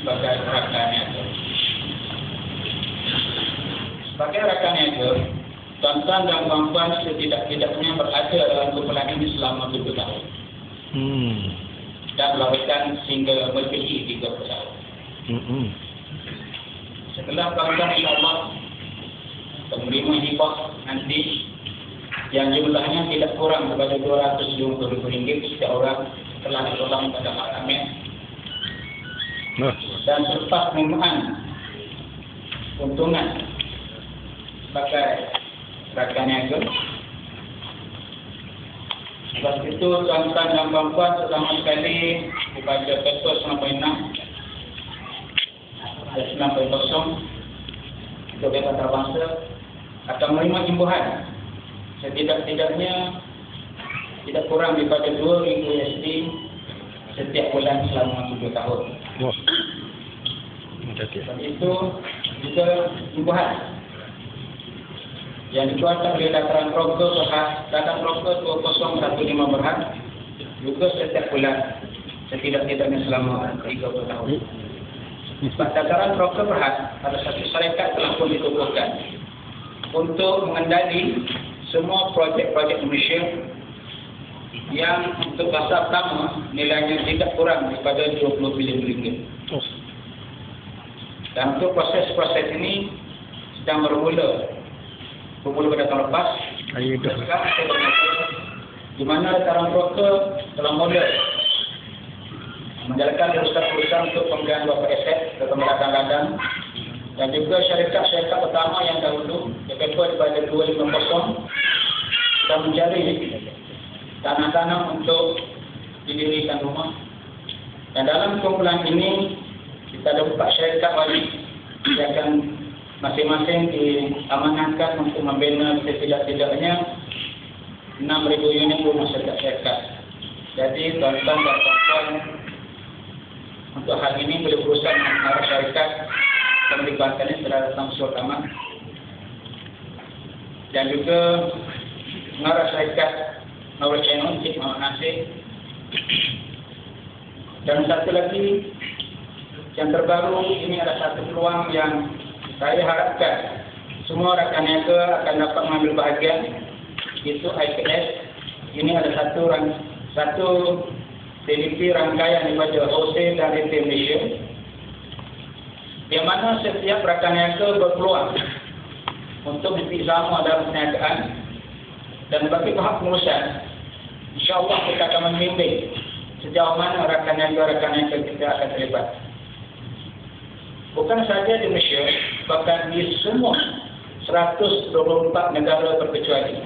sebagai rakan niaga. Sebagai rakan niaga, tuan-tuan dan puan-puan setidak-tidaknya berada dalam kumpulan ini selama 7 tahun. Hmm. Dan melawatkan sehingga melebihi 30 tahun. Hmm. Setelah tuan-tuan insyaAllah menerima hibah nanti yang jumlahnya tidak kurang daripada RM250 setiap orang telah ditolong pada malamnya Dan selepas penerimaan untungan sebagai rakan niaga Lepas itu tuan-tuan dan puan-puan pertama sekali dibaca Petrus 96 dan 90 untuk bebas antarabangsa akan menerima imbuhan. Setidak-tidaknya tidak kurang daripada 2 ribu USD setiap bulan selama 7 tahun. Wah. Jadi. Dan itu juga imbuhan yang dikeluarkan oleh dataran proker Berhad, dataran proker 2015 Berhad juga setiap bulan setidak-tidaknya selama 30 tahun. Sebab dataran proker Berhad ada satu syarikat telah pun ditubuhkan untuk mengendali semua projek-projek Malaysia yang untuk fasa pertama nilainya tidak kurang daripada 20 bilion. Ringgit. Dan untuk proses-proses ini sedang bermula. Bermula pada tahun lepas. Sekarang di mana dataran broker telah mula menjalankan urusan-urusan untuk pembelian beberapa aset terutama ladang-ladang. Dan juga syarikat-syarikat pertama yang dahulu DPP daripada 250 sudah mencari tanah-tanah untuk didirikan rumah dan dalam kumpulan ini kita ada empat syarikat wali yang akan masing-masing diamanahkan untuk membina setidak-tidaknya 6,000 unit rumah syarikat-syarikat. Jadi tuan-tuan dan puan untuk hal ini boleh berusaha dengan arah syarikat yang melibatkan ini Samsul Ahmad dan juga mengarah syarikat Nurul Channel Cik Muhammad Nasir dan satu lagi yang terbaru ini ada satu peluang yang saya harapkan semua rakan niaga akan dapat mengambil bahagian. Itu IPS ini ada satu rang, satu DDP rangkaian daripada wholesale dan retail Malaysia yang mana setiap rakan niaga berpeluang untuk bersama dalam perniagaan dan bagi pihak pengurusan. insyaAllah kita akan membimbing sejauh mana rakan niaga-rakan niaga kita akan terlibat. Bukan saja di Malaysia bahkan di semua 124 negara terkecuali